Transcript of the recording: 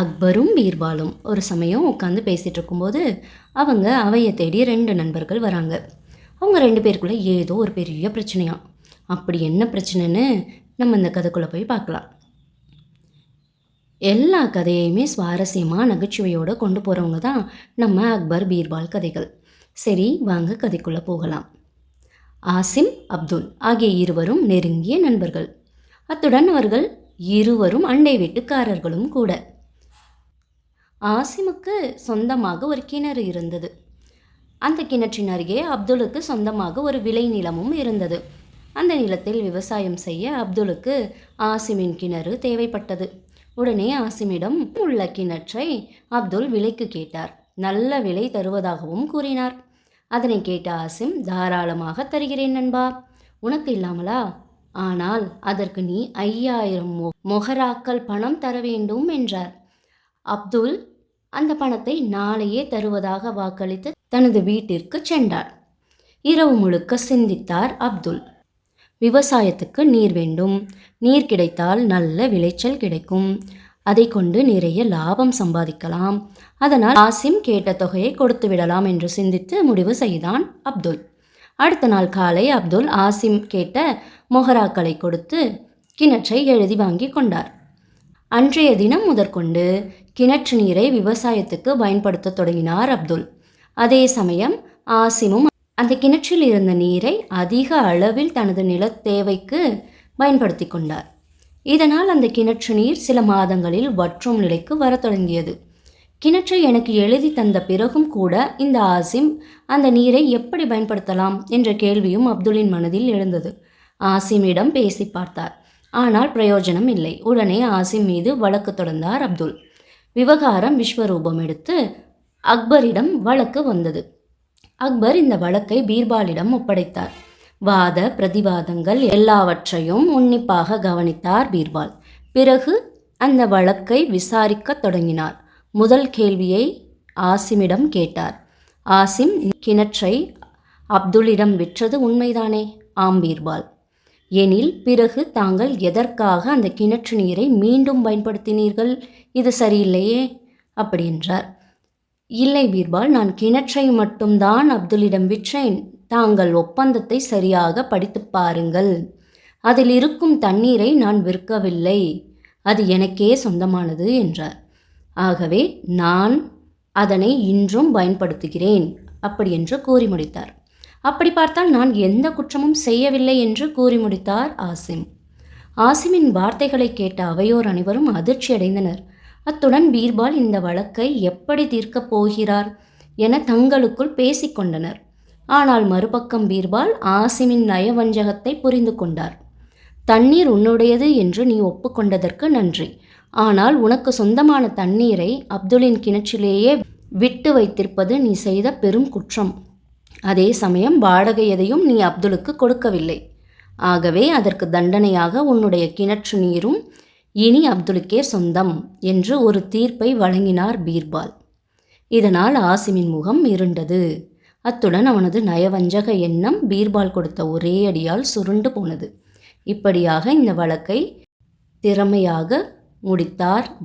அக்பரும் பீர்பாலும் ஒரு சமயம் உட்காந்து பேசிகிட்டு இருக்கும்போது அவங்க அவையை தேடி ரெண்டு நண்பர்கள் வராங்க. அவங்க ரெண்டு பேருக்குள்ளே ஏதோ ஒரு பெரிய பிரச்சனையா அப்படி என்ன பிரச்சனைன்னு நம்ம இந்த கதைக்குள்ளே போய் பார்க்கலாம். எல்லா கதையுமே சுவாரஸ்யமாக நகைச்சுவையோடு கொண்டு போகிறவங்க தான் நம்ம அக்பர் பீர்பால் கதைகள். சரி வாங்க கதைக்குள்ளே போகலாம். ஆசிம் அப்துல் ஆகிய இருவரும் நெருங்கிய நண்பர்கள். அத்துடன் அவர்கள் இருவரும் அண்டை வீட்டுக்காரர்களும் கூட. ஆசிமுக்கு சொந்தமாக ஒரு கிணறு இருந்தது. அந்த கிணற்றின் அருகே அப்துலுக்கு சொந்தமாக ஒரு விளை நிலமும் இருந்தது. அந்த நிலத்தில் விவசாயம் செய்ய அப்துலுக்கு ஆசிமின் கிணறு தேவைப்பட்டது. உடனே ஆசிமிடம் உள்ள கிணற்றை அப்துல் விலைக்கு கேட்டார். நல்ல விலை தருவதாகவும் கூறினார். அதனை கேட்ட ஆசிம் தாராளமாக தருகிறேன் நண்பா. உனக்கு இல்லாமலா? ஆனால் அதற்கு நீ ஐயாயிரம் மொ மொஹராக்கள் பணம் தர வேண்டும் என்றார். அப்துல் அந்த பணத்தை நாளையே தருவதாக வாக்களித்து தனது வீட்டிற்கு சென்றார் இரவு முழுக்க சிந்தித்தார் அப்துல். விவசாயத்துக்கு நீர் வேண்டும். நீர் கிடைத்தால் நல்ல விளைச்சல் கிடைக்கும். அதை கொண்டு நிறைய லாபம் சம்பாதிக்கலாம். அதனால் ஆசிம் கேட்ட தொகையை கொடுத்து விடலாம் என்று சிந்தித்து முடிவு செய்தான் அப்துல். அடுத்த நாள் காலை அப்துல் ஆசிம் கேட்ட மொஹராக்களை கொடுத்து கிணற்றை எழுதி வாங்கி கொண்டார். அன்றைய தினம் முதற்கொண்டு கிணற்று நீரை விவசாயத்துக்கு பயன்படுத்த தொடங்கினார் அப்துல். அதே சமயம் ஆசிமும் அந்த கிணற்றில் இருந்த நீரை அதிக அளவில் தனது நில தேவைக்கு பயன்படுத்தி கொண்டார். இதனால் அந்த கிணற்று நீர் சில மாதங்களில் வற்றும் நிலைக்கு வரத் தொடங்கியது. கிணற்றை எனக்கு எழுதி தந்த பிறகும் கூட இந்த ஆசிம் அந்த நீரை எப்படி பயன்படுத்தலாம் என்ற கேள்வியும் அப்துலின் மனதில் எழுந்தது. ஆசிமிடம் பேசி பார்த்தார். ஆனால் பிரயோஜனம் இல்லை. உடனே ஆசிம் மீது வழக்கு தொடர்ந்தார் அப்துல். விவகாரம் விஸ்வரூபம் எடுத்து அக்பரிடம் வழக்கு வந்தது. அக்பர் இந்த வழக்கை பீர்பாலிடம் ஒப்படைத்தார். வாத பிரதிவாதங்கள் எல்லாவற்றையும் உன்னிப்பாக கவனித்தார் பீர்பால். பிறகு அந்த வழக்கை விசாரிக்க தொடங்கினார். முதல் கேள்வியை ஆசிமிடம் கேட்டார். ஆசிம் கிணற்றை அப்துல்லிடம் விற்றது உண்மைதானே? ஆம் பீர்பால். எனில் பிறகு தாங்கள் எதற்காக அந்த கிணற்று நீரை மீண்டும் பயன்படுத்தினீர்கள்? இது சரியில்லையே அப்படி என்றார். இல்லை பீர்பால் நான் கிணற்றை மட்டும்தான் அப்துல்லிடம் விற்றேன். தாங்கள் ஒப்பந்தத்தை சரியாக படித்து பாருங்கள். அதில் இருக்கும் தண்ணீரை நான் விற்கவில்லை. அது எனக்கே சொந்தமானது என்றார். ஆகவே நான் அதனை இன்றும் பயன்படுத்துகிறேன் அப்படி என்று கூறி முடித்தார். அப்படி பார்த்தால் நான் எந்த குற்றமும் செய்யவில்லை என்று கூறி முடித்தார் ஆசிம். ஆசிமின் வார்த்தைகளை கேட்ட அவையோர் அனைவரும் அதிர்ச்சியடைந்தனர் அத்துடன் பீர்பால் இந்த வழக்கை எப்படி தீர்க்கப் போகிறார் என தங்களுக்குள் பேசிக்கொண்டனர் ஆனால் மறுபக்கம் பீர்பால் ஆசிமின் நயவஞ்சகத்தை புரிந்து கொண்டார். தண்ணீர் உன்னுடையது என்று நீ ஒப்புக்கொண்டதற்கு நன்றி. ஆனால் உனக்கு சொந்தமான தண்ணீரை அப்துலின் கிணற்றிலேயே விட்டு வைத்திருப்பது நீ செய்த பெரும் குற்றம். அதே சமயம் வாடகை எதையும் நீ அப்துலுக்கு கொடுக்கவில்லை. ஆகவே அதற்கு தண்டனையாக உன்னுடைய கிணற்று நீரும் இனி அப்துலுக்கே சொந்தம் என்று ஒரு தீர்ப்பை வழங்கினார் பீர்பால். இதனால் ஆசிமின் முகம் இருண்டது. அத்துடன் அவனது நயவஞ்சக எண்ணம் பீர்பால் கொடுத்த ஒரே அடியால் சுருண்டு போனது. இப்படியாக இந்த வழக்கை திறமையாக முடித்தார்